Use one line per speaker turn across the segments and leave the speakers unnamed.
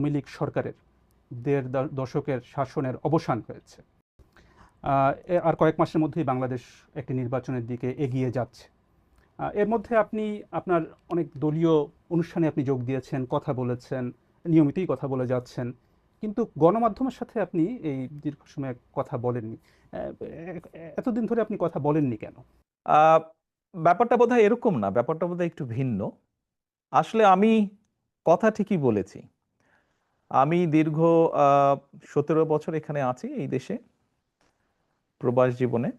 আওয়ামী লীগ সরকারের দেড় দশকের শাসনের অবসান হয়েছে। আর কয়েক মাসের মধ্যেই বাংলাদেশ একটি নির্বাচনের দিকে এগিয়ে যাচ্ছে। এর মধ্যে আপনি, আপনার অনেক দলীয় অনুষ্ঠানে আপনি যোগ দিয়েছেন, কথা বলেছেন, নিয়মিতই কথা বলে যাচ্ছেন। কিন্তু গণমাধ্যমের সাথে আপনি এই দীর্ঘ সময় কথা বলেননি। এতদিন ধরে আপনি কথা বলেননি কেন?
ব্যাপারটা বোধহয় এরকম না, ব্যাপারটা বোধহয় একটু ভিন্ন। আসলে আমি কথা ঠিকই বলেছি। আমি দীর্ঘ সতেরো বছর এখানে আছি এই দেশে, প্রবাস জীবনে।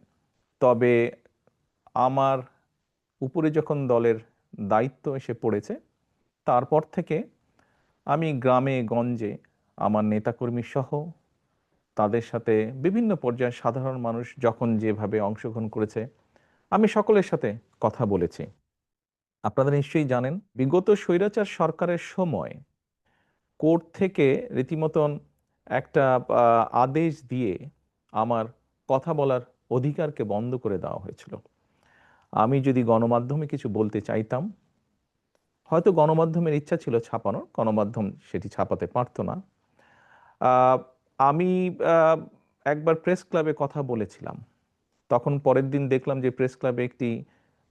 তবে আমার উপরে যখন দলের দায়িত্ব এসে পড়েছে, তারপর থেকে আমি গ্রামে, গঞ্জে আমার নেতাকর্মী সহ তাদের সাথে বিভিন্ন পর্যায়ে সাধারণ মানুষ যখন যেভাবে অংশগ্রহণ করেছে, আমি সকলের সাথে কথা বলেছি। আপনারা নিশ্চয়ই জানেন, বিগত স্বৈরাচার সরকারের সময় কোর্ট থেকে রীতিমতন একটা আদেশ দিয়ে আমার কথা বলার অধিকারকে বন্ধ করে দেওয়া হয়েছিল। আমি যদি গণমাধ্যমে কিছু বলতে চাইতাম, হয়তো গণমাধ্যমের ইচ্ছা ছিল ছাপানোর, গণমাধ্যম সেটি ছাপাতে পারতো না। আমি একবার প্রেস ক্লাবে কথা বলেছিলাম। তখন পরের দিন দেখলাম যে প্রেস ক্লাবে একটি,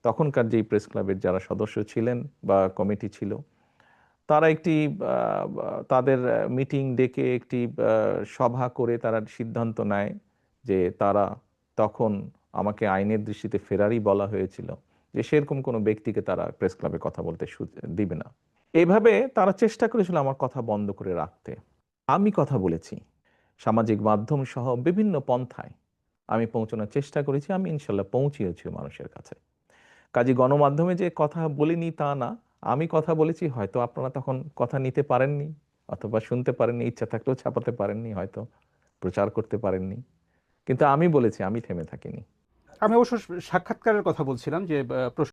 তখনকার যেই প্রেস ক্লাবের যারা সদস্য ছিলেন বা কমিটি ছিল তারা একটি তাদের মিটিং ডেকে একটি সভা করে তারা সিদ্ধান্ত নেয় যে তারা তখন আমাকে আইনের দৃষ্টিতে ফেরারি বলা হয়েছিল যে সেরকম কোনো ব্যক্তিকে তারা প্রেস ক্লাবে কথা বলতে দিবে না। এভাবে তারা চেষ্টা করেছিল আমার কথা বন্ধ করে রাখতে। আমি কথা বলেছি সামাজিক মাধ্যম সহ বিভিন্ন পন্থায়। আমি পৌঁছানোর চেষ্টা করেছি, আমি ইনশাল্লাহ পৌঁছিয়েছি মানুষের কাছে। কাজে গণমাধ্যমে যে কথা বলিনি তা না আমি কথা বলেছি, হয়তো আপনারা তখন কথা নিতে পারেননি, অথবা শুনতে পারেননি, ইচ্ছা থাকলেও ছাপাতে পারেননি, হয়তো প্রচার করতে পারেননি। কিন্তু আমি বলেছি, আমি থেমে থাকিনি।
আমি অবশ্য সাক্ষাৎকারের কথা বলছিলাম যে